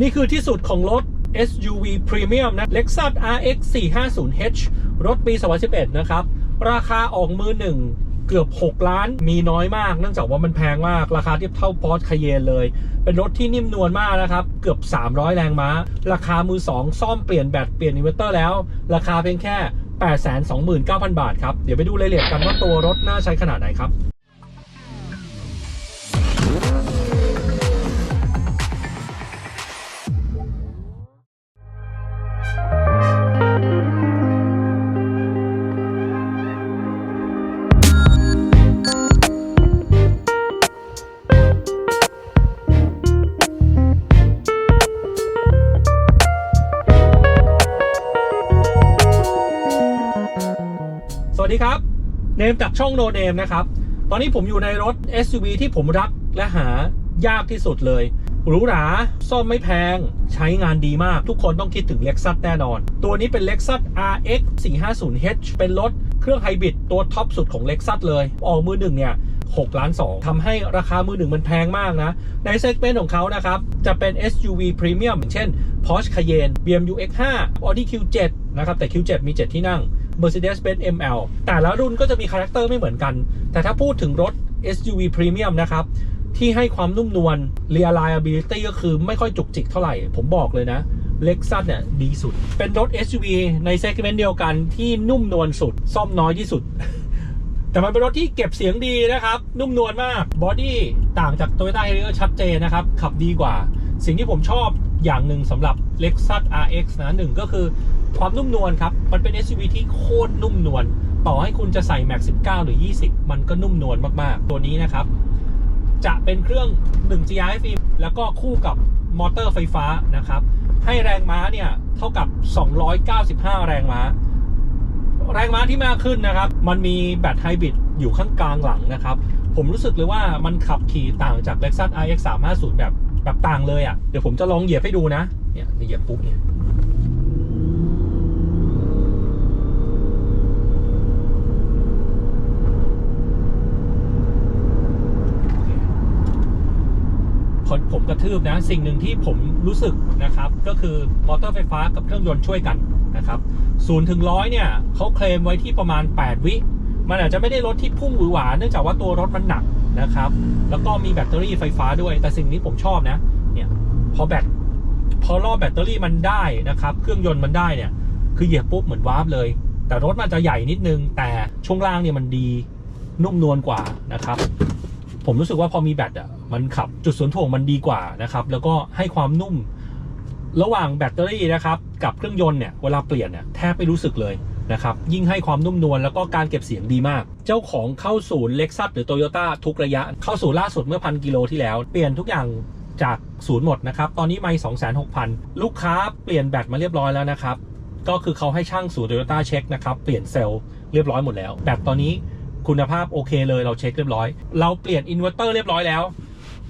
นี่คือที่สุดของรถ SUV Premium นะ Lexus RX 450h รถปี 2011 นะครับ ราคาออกมือหนึ่งเกือบ 6 ล้านมีน้อยมาก เนื่องจากว่ามันแพงมาก ราคาเทียบเท่า Porsche Cayenne เลย เป็นรถที่นิ่มนวลมากนะครับ เกือบ 300 แรงม้า ราคามือ 2 ซ่อมเปลี่ยนแบตเปลี่ยนอินเวอร์เตอร์แล้ว ราคาเพียงแค่ 829,000 บาทครับ เดี๋ยวไปดูรายละเอียดกันว่าตัวรถน่าใช้ขนาดไหนครับ โนเนมนะครับ ตอนนี้ผมอยู่ในรถ SUV ที่ผมรักและหายากที่สุดเลยหรูหราซ่อมไม่แพง ใช้งานดีมาก ทุกคนต้องคิดถึง Lexus แน่นอน ตัวนี้เป็น Lexus RX 450h เป็นรถเครื่องไฮบริดตัวท็อปสุดของ Lexus เลย ออกมือหนึ่งเนี่ย6ล้าน2ทำให้ราคามือหนึ่งมันแพงมากนะ ในเซกเมนต์ของเขานะครับ จะเป็น SUV Premium อย่างเช่น Porsche Cayenne BMW X5 Audi Q7 นะครับ แต่ Q7 มี 7 ที่นั่ง Mercedes-Benz ML แต่ละรุ่นก็จะมีคาแรคเตอร์ไม่เหมือนกัน แต่ถ้าพูดถึงรถ SUV Premium นะครับ ที่ให้ความนุ่มนวล reliability ก็คือไม่ค่อยจุกจิกเท่าไหร่ ผมบอกเลยนะ Lexus เนี่ยดีสุด เป็นรถ SUV ในเซกเมนต์เดียวกันที่นุ่มนวลสุด ซ่อมน้อยที่สุด แต่มันเป็นรถที่เก็บเสียงดีนะครับ นุ่มนวลมาก บอดี้ต่างจาก Toyota Harrier ชัดเจนนะครับ ขับดีกว่า สิ่งที่ผมชอบ อย่างหนึ่งสำหรับ Lexus RX นะหนึ่งก็คือความนุ่มนวลครับ มันเป็น SUV ที่โคตรนุ่มนวลต่อให้คุณจะใส่ Max 19 หรือ 20 มันก็นุ่มนวลมากๆ ตัวนี้นะครับ จะเป็นเครื่อง 1 GRF แล้วก็คู่กับมอเตอร์ไฟฟ้านะครับ ให้แรงม้าเนี่ย เท่ากับ 295 แรงม้า แรงม้าที่มากขึ้นนะครับ มันมีแบตไฮบริดอยู่ข้างกลางหลังนะครับ ผมรู้สึกเลยว่ามันขับขี่ต่างจาก Lexus RX 350 แบบ แบบต่างเลยอะ่ะเดี๋ยวผมจะลองเหยียบให้ดูนะเนี่ยเหยียบปุ๊บเนี่ยผมกระทืบนะ สิ่งหนึ่งที่ผมรู้สึกนะครับ ก็คือมอเตอร์ไฟฟ้ากับเครื่องยนต์ช่วยกันนะครับศูนย์ถึงร้อยเนี่ยเขาเคลมไว้ที่ประมาณ 8 วิ มันอาจจะไม่ได้รถที่พุ่งหวือหวาเนื่องจากว่าตัวรถมันหนักนะครับ แล้วก็มีแบตเตอรี่ไฟฟ้าด้วย แต่สิ่งนี้ผมชอบนะ เนี่ยพอแบตพอรอบแบตเตอรี่มันได้นะครับ เครื่องยนต์มันได้เนี่ย คือเหยียบปุ๊บเหมือนวาร์ปเลย แต่รถมันจะใหญ่นิดนึง แต่ช่วงล่างเนี่ยมันดีนุ่มนวลกว่านะครับ ผมรู้สึกว่าพอมีแบตอะมันขับจุดศูนถ่วงมันดีกว่านะครับ แล้วก็ให้ความนุ่ม ระหว่างแบตเตอรี่นะครับ กับเครื่องยนต์เนี่ยเวลาเปลี่ยนเนี่ยแทบไม่รู้สึกเลย นะครับยิ่งให้ความนุ่มนวลแล้วก็การเก็บเสียงดีมาก เจ้าของเข้าศูนย์เล็กซัสหรือโตโยต้าทุกระยะ เข้าศูนย์ล่าสุดเมื่อพันกิโลที่แล้ว เปลี่ยนทุกอย่างจากศูนย์หมดนะครับ ตอนนี้ไม่สองแสนหกพันลูกค้าเปลี่ยนแบตมาเรียบร้อยแล้วนะครับ ก็คือเขาให้ช่างศูนย์โตโยต้าเช็คนะครับ เปลี่ยนเซลล์เรียบร้อยหมดแล้ว แบตตอนนี้คุณภาพโอเคเลยเราเช็คเรียบร้อย เราเปลี่ยนอินเวอร์เตอร์เรียบร้อยแล้ว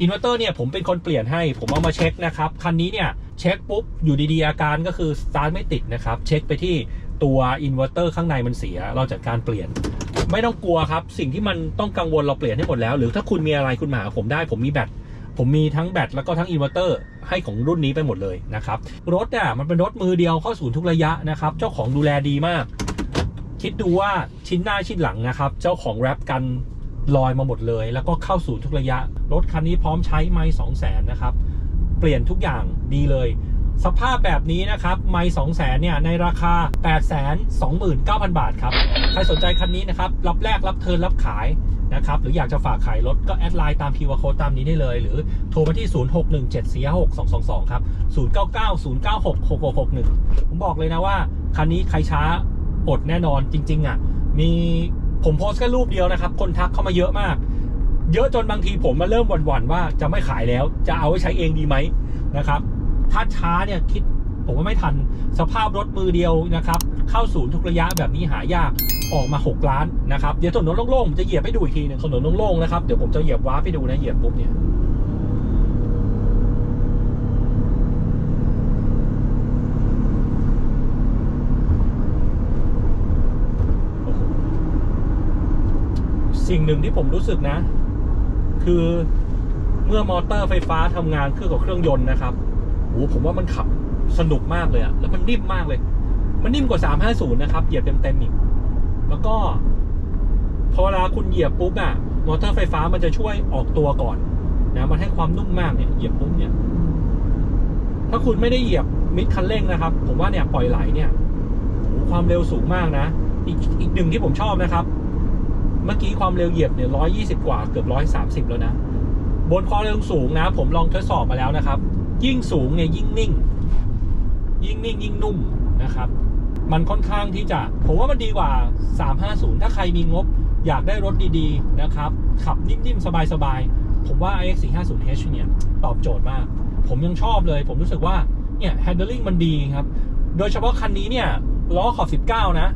อินเวอร์เตอร์เนี่ยผมเป็นคนเปลี่ยนให้ ผมเอามาเช็คนะครับ คันนี้เนี่ยเช็คปุ๊บอยู่ดีๆอาการก็คือสตาร์ทไม่ติดนะครับ เช็คไปที่ ตัวอินเวอร์เตอร์ข้างในมันเสีย เราจัดการเปลี่ยน ไม่ต้องกลัวครับ สิ่งที่มันต้องกังวลเราเปลี่ยนให้หมดแล้ว หรือถ้าคุณมีอะไรคุณมาหาผมได้ ผมมีแบตผมมีทั้งแบตแล้วก็ทั้งอินเวอร์เตอร์ให้ของรุ่นนี้ไปหมดเลยนะครับ รถอะมันเป็นรถมือเดียวเข้าศูนย์ทุกระยะนะครับ เจ้าของดูแลดีมาก คิดดูว่าชิ้นหน้าชิ้นหลังนะครับ เจ้าของแรปกันลอยมาหมดเลย แล้วก็เข้าสู่ทุกระยะ รถคันนี้พร้อมใช้ไม่สองแสนนะครับ เปลี่ยนทุกอย่างดีเลย สภาพแบบนี้นะครับไม่สองแสนเนี่ยในราคา 8 2 9 0 0 0 บาทครับ ใครสนใจคันนี้นะครับ รับแลกรับเทิร์นรับขายนะครับ หรืออยากจะฝากขายรถก็แอดไลน์ตามพีวโคตามนี้ได้เลย หรือโทรมาที่ 0617462222 ครับ 0909966661 ผมบอกเลยนะว่า คันนี้ใครช้าอดแน่นอนจริง ๆ อะ มีผมโพสต์แค่รูปเดียวนะครับ คนทักเข้ามาเยอะมาก เยอะจนบางทีผมมาเริ่มหวั่นๆว่าจะไม่ขายแล้ว จะเอาไว้ใช้เองดีไหมนะครับ ถ้าช้าเนี่ยคิดผมว่าไม่ทันสภาพรถมือเดียวนะครับ เข้าศูนย์ทุกระยะแบบนี้หายากออกมา 6 ล้านนะครับเดี๋ยวถนนโล่งๆจะเหยียบให้ดูอีกทีหนึงถนนโล่งๆนะครับเดี๋ยวผมจะเหยียบว้าร์ปดูนะเหยียบปุ๊บเนี่ยสิ่งหนึ่งที่ผมรู้สึกนะ คือเมื่อมอเตอร์ไฟฟ้าทำงานเครื่องกับเครื่องยนต์นะครับ โอ้ผมว่ามันขับสนุกมากเลยอะแล้วมันนิ่มมากเลย มันนิ่มกว่า 350 นะครับ เหยียบเต็มๆอีก แล้วก็ พอเวลาคุณเหยียบปุ๊บอะมอเตอร์ไฟฟ้ามันจะช่วยออกตัวก่อนนะมันให้ความนุ่มมากเนี่ยเหยียบปุ๊บเนี่ย ถ้าคุณไม่ได้เหยียบมิดคันเร่งนะครับ ผมว่าเนี่ยปล่อยไหลเนี่ยโหความเร็วสูงมากนะ อีกอีกหนึ่งที่ผมชอบนะครับ เมื่อกี้ความเร็วเหยียบเนี่ยร้อยี่สิบกว่าเกือบร้อยสามสิบแล้วนะ บนความเร็วสูงนะ ผมลองทดสอบมาแล้วนะครับ ยิ่งสูงเนี่ยยิ่งนิ่ง ยิ่งนิ่งยิ่งนุ่มนะครับ มันค่อนข้างที่จะ ผมว่ามันดีกว่า 350 ถ้าใครมีงบอยากได้รถดีๆนะครับ ขับนิ่มๆ สบายๆ ผมว่า iX 450H เนี่ยตอบโจทย์มาก ผมยังชอบเลย ผมรู้สึกว่า เนี่ย handling มันดีครับ โดยเฉพาะคันนี้เนี่ยล้อขอบ 19 นะ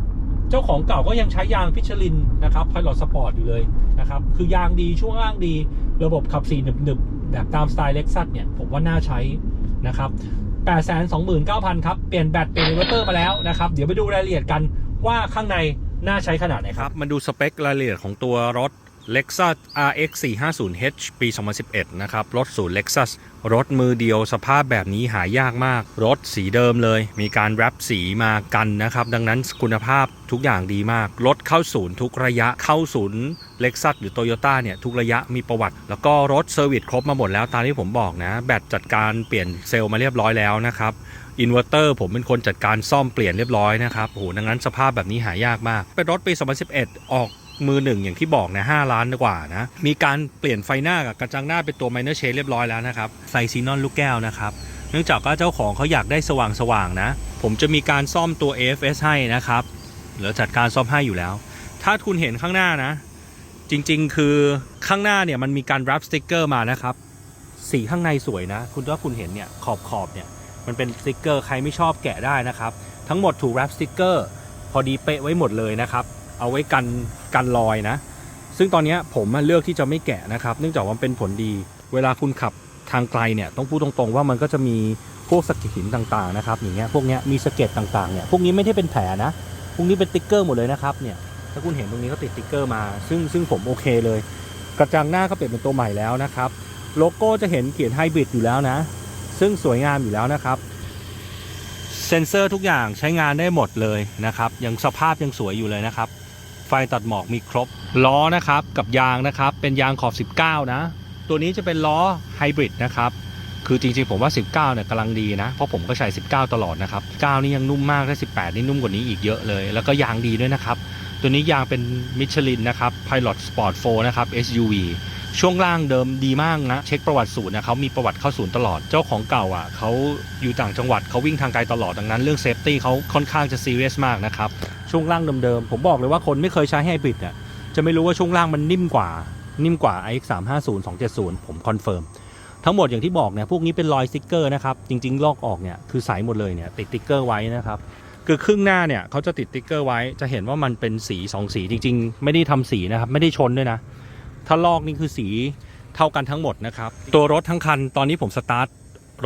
เจ้าของเก่าก็ยังใช้ยางพิชลินนะครับ Pilot Sport อยู่เลยนะครับ คือยางดีช่วงล่างดี ระบบขับ4หนึบๆ แบบตามสไตล์เล็กซัสเนี่ย ผมว่าน่าใช้นะครับ829,000 ครับ เปลี่ยนแบตเปลี่ยนอินเวอร์เตอร์มาแล้วนะครับ เดี๋ยวไปดูรายละเอียดกันว่าข้างในน่าใช้ขนาดไหนครับมาดูสเปครายละเอียดของตัวรถ Lexus RX 450H ปี 2011 นะครับ รถศูนย์ Lexus รถมือเดียวสภาพแบบนี้หายากมาก รถสีเดิมเลย มีการแรปสีมากันนะครับ ดังนั้นคุณภาพทุกอย่างดีมาก รถเข้าศูนย์ทุกระยะเข้าศูนย์ Lexus หรือ Toyota เนี่ย ทุกระยะมีประวัติ แล้วก็รถเซอร์วิสครบมาหมดแล้ว ตามที่ผมบอกนะ แบตจัดการเปลี่ยนเซลล์มาเรียบร้อยแล้วนะครับอินเวอร์เตอร์ผมเป็นคนจัดการซ่อมเปลี่ยนเรียบร้อยนะครับโอ้โหดังนั้นสภาพแบบนี้หายากมาก เป็นรถปี 2011 ออก มือหนึ่งอย่างที่บอกนะ5ล้านกว่านะ มีการเปลี่ยนไฟหน้ากับกระจังหน้าเป็นตัวไมเนอร์เชดเรียบร้อยแล้วนะครับไฟซีนอนลูกแก้วนะครับเนื่องจากว่าเจ้าของเขาอยากได้สว่างๆนะ ผมจะมีการซ่อมตัว AFS ให้นะครับหรือจัดการซ่อมให้อยู่แล้ว ถ้าคุณเห็นข้างหน้านะ จริงๆ คือข้างหน้าเนี่ยมันมีการรับสติกเกอร์มานะครับสีข้างในสวยนะ คุณถ้าคุณเห็นเนี่ยขอบขอบเนี่ยมันเป็นสติกเกอร์ใครไม่ชอบแกะได้นะครับ ทั้งหมดถูกแรปสติกเกอร์พอดีเป๊ะไว้หมดเลยนะครับ เอาไว้กันกันรอยนะ ซึ่งตอนนี้ผมเลือกที่จะไม่แกะนะครับ เนื่องจากว่ามันเป็นผลดี เวลาคุณขับทางไกลเนี่ยต้องพูดตรงๆว่ามันก็จะมีพวกสะเก็ดหินต่างๆนะครับอย่างเงี้ยพวกเนี้ยมีสะเก็ดต่างๆเนี่ยพวกนี้ไม่ได้เป็นแผลนะพวกนี้เป็นติ๊กเกอร์หมดเลยนะครับเนี่ยถ้าคุณเห็นตรงนี้ก็ติดติ๊กเกอร์มา ซึ่งซึ่งผมโอเคเลย กระจังหน้าก็เปลี่ยนเป็นตัวใหม่แล้วนะครับโลโก้จะเห็นเขียนไฮบริดอยู่แล้วนะ ซึ่งสวยงามอยู่แล้วนะครับเซ็นเซอร์ทุกอย่างใช้งานได้หมดเลยนะครับยังสภาพยังสวยอยู่เลยนะครับ ไฟตัดหมอกมีครบ ล้อนะครับกับยางนะครับ เป็นยางขอบ 19 นะ ตัวนี้จะเป็นล้อไฮบริดนะครับคือจริงๆ ผมว่า 19เนี่ยกำลังดีนะ เพราะผมก็ใช้ 19 ตลอดนะครับ9นี่ยังนุ่มมากถ้า18 นี่นุ่มกว่านี้อีกเยอะเลย แล้วก็ยางดีด้วยนะครับ ตัวนี้ยางเป็นมิชลินนะครับ Pilot Sport 4 นะครับ SUV ช่วงล่างเดิมดีมากนะ เช็คประวัติศูนย์นะเขามีประวัติเข้าศูนย์ตลอด เจ้าของเก่าอะเขาอยู่ต่างจังหวัดเขาวิ่งทางไกลตลอดดังนั้นเรื่องเซฟตี้เขาค่อนข้างจะซีเรียสมากนะครับ ช่วงล่างเดิมๆ ผมบอกเลยว่าคนไม่เคยใช้ไฮบริดอะจะไม่รู้ว่าช่วงล่างมันนิ่มกว่า นิ่มกว่า iX 3 5 0 2 7 0 ผมคอนเฟิร์ม ทั้งหมดอย่างที่บอกเนี่ยพวกนี้เป็นรอยสติ๊กเกอร์นะครับ จริงๆ ลอกออกเนี่ยคือใสหมดเลยเนี่ยติดสติ๊กเกอร์ไว้นะครับคือครึ่งหน้าเนี่ยเขาจะติดสติ๊กเกอร์ไว้ จะเห็นว่ามันเป็นสีสองสีจริง ๆ ไม่ได้ทำสีนะครับไม่ได้ชนด้วยนะ ถ้าลอกนี่คือสีเท่ากันทั้งหมดนะครับตัวรถทั้งคันตอนนี้ผมสตาร์ท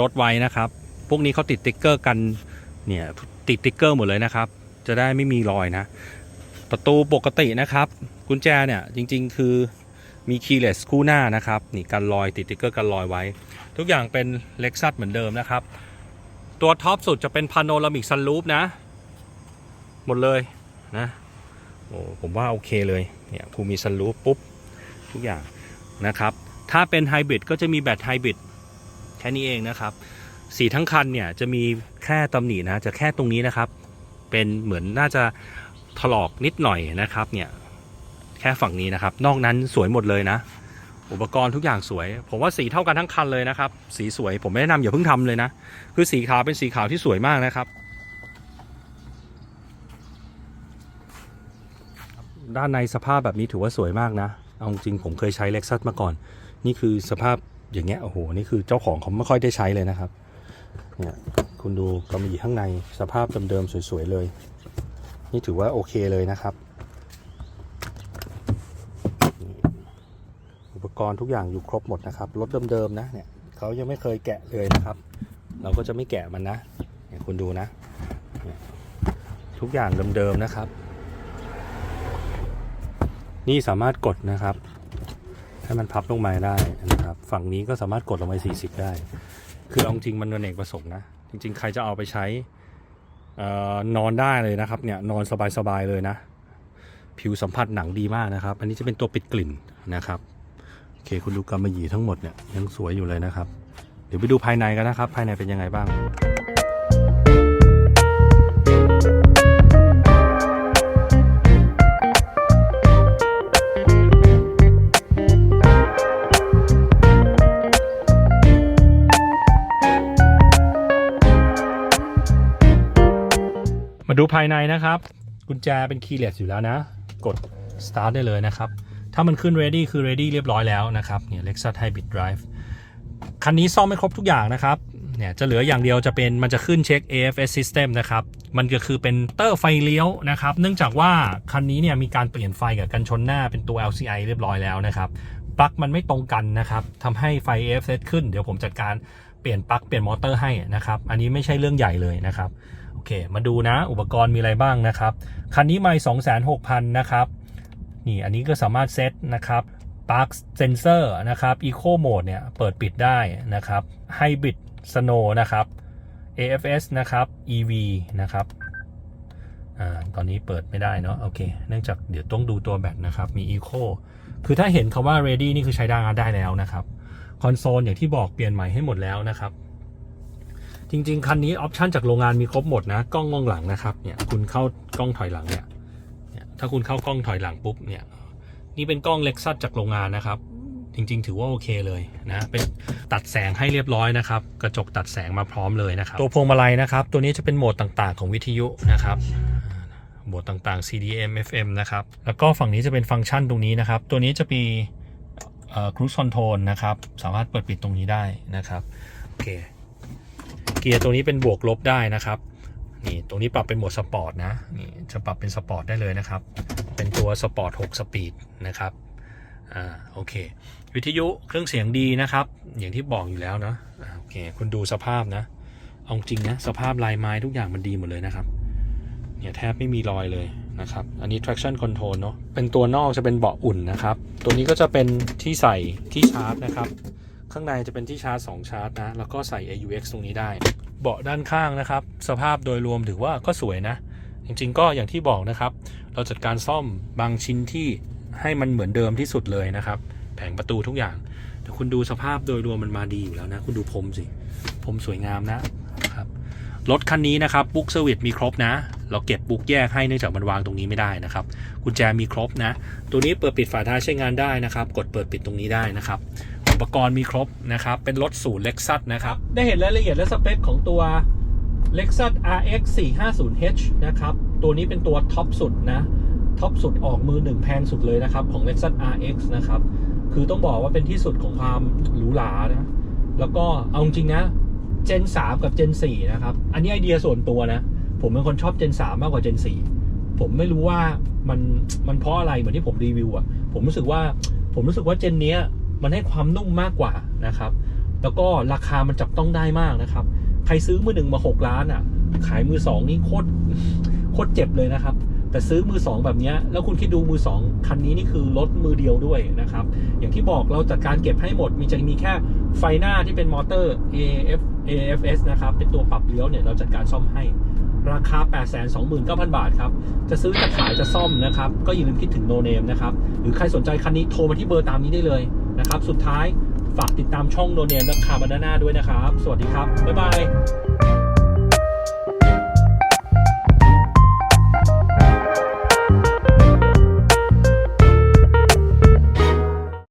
รถไว้นะครับพวกนี้เขาติดสติ๊กเกอร์กันเนี่ยติดสติ๊กเกอร์หมดเลยนะครับ จะได้ไม่มีรอยนะ ประตูปกตินะครับ กุญแจเนี่ยจริงๆ คือมีคีย์เลสคู่หน้านะครับนี่กันรอยติดติ๊กเกอร์กันรอยไว้ ทุกอย่างเป็นเล็กซัสเหมือนเดิมนะครับ ตัวท็อปสุดจะเป็นพาโนรามิกซันรูฟนะ หมดเลยนะโอ้ผมว่าโอเคเลยเนี่ยภูมิซันรูฟปุ๊บทุกอย่างนะครับ ถ้าเป็นไฮบริดก็จะมีแบตไฮบริดแค่นี้เองนะครับ สีทั้งคันเนี่ยจะมีแค่ตำหนินะจะแค่ตรงนี้นะครับ เป็นเหมือนน่าจะถลอกนิดหน่อยนะครับเนี่ยแค่ฝั่งนี้นะครับ นอกนั้นสวยหมดเลยนะ อุปกรณ์ทุกอย่างสวย ผมว่าสีเท่ากันทั้งคันเลยนะครับ สีสวยผมไม่แนะนำอย่าเพิ่งทำเลยนะ คือสีขาวเป็นสีขาวที่สวยมากนะครับ ด้านในสภาพแบบนี้ถือว่าสวยมากนะ เอาจริงผมเคยใช้เล็กซัสมาก่อน นี่คือสภาพอย่างเงี้ยโอ้โหนี่คือเจ้าของเขาไม่ค่อยได้ใช้เลยนะครับเนี่ย คุณดูกำมะหยี่ข้างในสภาพเดิมๆสวยๆเลย นี่ถือว่าโอเคเลยนะครับ อุปกรณ์ทุกอย่างอยู่ครบหมดนะครับรถเดิมๆนะเนี่ยเขายังไม่เคยแกะเลยนะครับ เราก็จะไม่แกะมันนะเนี่ยคุณดูนะ ทุกอย่างเดิมๆนะครับ นี่สามารถกดนะครับให้มันพับลงมาได้นะครับ ฝั่งนี้ก็สามารถกดลงไป40 ได้ คือเอาจริงมันอเนกประสงค์นะ จริงๆ ใครจะเอาไปใช้นอนได้เลยนะครับเนี่ยนอนสบายๆเลยนะ ผิวสัมผัสหนังดีมากนะครับ อันนี้จะเป็นตัวปิดกลิ่นนะครับโอเคคุณดูกำมะหยี่ทั้งหมดเนี่ยยังสวยอยู่เลยนะครับ เดี๋ยวไปดูภายในกันนะครับ ภายในเป็นยังไงบ้าง มาดูภายในนะครับ กุญแจเป็นคีย์เลสอยู่แล้วนะ กด start ได้เลยนะครับ ถ้ามันขึ้น ready คือ ready เรียบร้อยแล้วนะครับเนี่ย Lexus Hybrid Drive คันนี้ซ่อมไม่ครบทุกอย่างนะครับเนี่ยจะเหลืออย่างเดียวจะเป็นมันจะขึ้นเช็ค AFS System นะครับ มันก็คือเป็นเตอร์ไฟเลี้ยวนะครับ เนื่องจากว่าคันนี้เนี่ยมีการเปลี่ยนไฟกับกันชนหน้าเป็นตัว LCI เรียบร้อยแล้วนะครับ ปลั๊กมันไม่ตรงกันนะครับทำให้ไฟ AFS ขึ้น เดี๋ยวผมจัดการเปลี่ยนปลั๊กเปลี่ยนมอเตอร์ให้นะครับ อันนี้ไม่ใช่เรื่องใหญ่เลยนะครับ เค มาดูนะ อุปกรณ์มีอะไรบ้างนะครับ คันนี้ไม่2 6 0 0 0นะครับ นี่อันนี้ก็สามารถเซตนะครับ Park Sensor นะครับ Eco Mode เนี่ยเปิดปิดได้นะครับ Hybrid Snow นะครับ AFS นะครับ EV นะครับอ่าตอนนี้เปิดไม่ได้เนาะโอเค เนื่องจากเดี๋ยวต้องดูตัวแบตนะครับ มี Eco คือถ้าเห็นคาว่า ready นี่คือใช้ได้ได้แล้วนะครับ คอนโซลอย่างที่บอกเปลี่ยนใหม่ให้หมดแล้วนะครับ จริง ๆ คันนี้ออปชันจากโรงงานมีครบหมดนะ กล้องมองหลังนะครับเนี่ยคุณเข้ากล้องถอยหลังเนี่ยถ้าคุณเข้ากล้องถอยหลังปุ๊บเนี่ยนี่เป็นกล้องเล็กซัสจากโรงงานนะครับ จริง ๆ ถือว่าโอเคเลยนะเป็นตัดแสงให้เรียบร้อยนะครับ กระจกตัดแสงมาพร้อมเลยนะครับ ตัวพวงมาลัยนะครับ ตัวนี้จะเป็นโหมดต่างๆ ของวิทยุนะครับโหมดต่างๆ CDM FM นะครับ แล้วก็ฝั่งนี้จะเป็นฟังก์ชันตรงนี้นะครับ ตัวนี้จะมีเอ่อ cruise control นะครับ สามารถเปิดปิดตรงนี้ได้นะครับ โอเค เกียร์ตัวนี้เป็นบวกลบได้นะครับนี่ตรงนี้ปรับเป็นโหมดสปอร์ตนะนี่จะปรับเป็นสปอร์ตได้เลยนะครับ เป็นตัวสปอร์ต6สปีดนะครับอ่าโอเค วิทยุเครื่องเสียงดีนะครับ อย่างที่บอกอยู่แล้วเนาะโอเคคุณดูสภาพนะเอาจริงนะสภาพลายไม้ทุกอย่างมันดีหมดเลยนะครับเนี่ยแทบไม่มีรอยเลยนะครับอันนี้ traction control เนาะเป็นตัวนอกจะเป็นเบาะอุ่นนะครับ ตัวนี้ก็จะเป็นที่ใส่ที่ชาร์จนะครับ ข้างในจะเป็นที่ชาร์จ 2 ชาร์จนะ แล้วก็ใส่ AUX ตรงนี้ได้ เบาะด้านข้างนะครับ สภาพโดยรวมถือว่าก็สวยนะ จริงๆก็อย่างที่บอกนะครับ เราจัดการซ่อมบางชิ้นที่ให้มันเหมือนเดิมที่สุดเลยนะครับ แผงประตูทุกอย่าง แต่คุณดูสภาพโดยรวมมันมาดีอยู่แล้วนะ คุณดูพรมสิ พรมสวยงามนะครับ รถคันนี้นะครับบุ๊กเซอร์วิสมีครบนะ เราเก็บบุ๊กแยกให้เนื่องจากมันวางตรงนี้ไม่ได้นะครับ กุญแจมีครบนะ ตัวนี้เปิดปิดฝาท้ายใช้งานได้นะครับ กดเปิดปิดตรงนี้ได้นะครับ ปกรณ์มีครบนะครับ เป็นรถศูนย์เล็กซัสนะครับ ได้เห็นรายละเอียดและสเปคของตัว Lexus RX 450H นะครับ ตัวนี้เป็นตัวท็อปสุดนะ ท็อปสุดออกมือหนึ่งแพงสุดเลยนะครับ ของ Lexus RX นะครับ คือต้องบอกว่าเป็นที่สุดของความหรูหรานะ แล้วก็เอาจริงนะ Gen 3กับ Gen 4 นะครับ อันนี้ไอเดียส่วนตัวนะ ผมเป็นคนชอบ Gen 3 มากกว่า Gen 4 ผมไม่รู้ว่ามันมันเพราะอะไรเหมือนที่ผมรีวิวอะผมรู้สึกว่าผมรู้สึกว่าเจนเนี้ย มันให้ความนุ่มมากกว่านะครับ แล้วก็ราคามันจับต้องได้มากนะครับ ใครซื้อมือหนึ่งมา 6 ล้านอะ่ะ ขายมือสองนี่โคตรโคตรเจ็บเลยนะครับ แต่ซื้อมือสองแบบนี้แล้วคุณคิดดูมือสองคันนี้นี่คือรถมือเดียวด้วยนะครับ อย่างที่บอกเราจัดการเก็บให้หมด มีจะมีแค่ไฟหน้าที่เป็นมอเตอร์ AF AFS นะครับ เป็นตัวปรับเลี้ยวเนี่ยเราจัดการซ่อมให้ราคา 829,000 บาทครับ จะซื้อจะขายจะซ่อมนะครับ ก็อย่าลืมคิดถึงโนเนมนะครับ หรือใครสนใจคันนี้โทรมาที่เบอร์ตามนี้ได้เลย นะครับ สุดท้ายฝากติดตามช่องโนเนมและคาร์บานาน่าด้วยนะครับ สวัสดีครับ บ๊ายบาย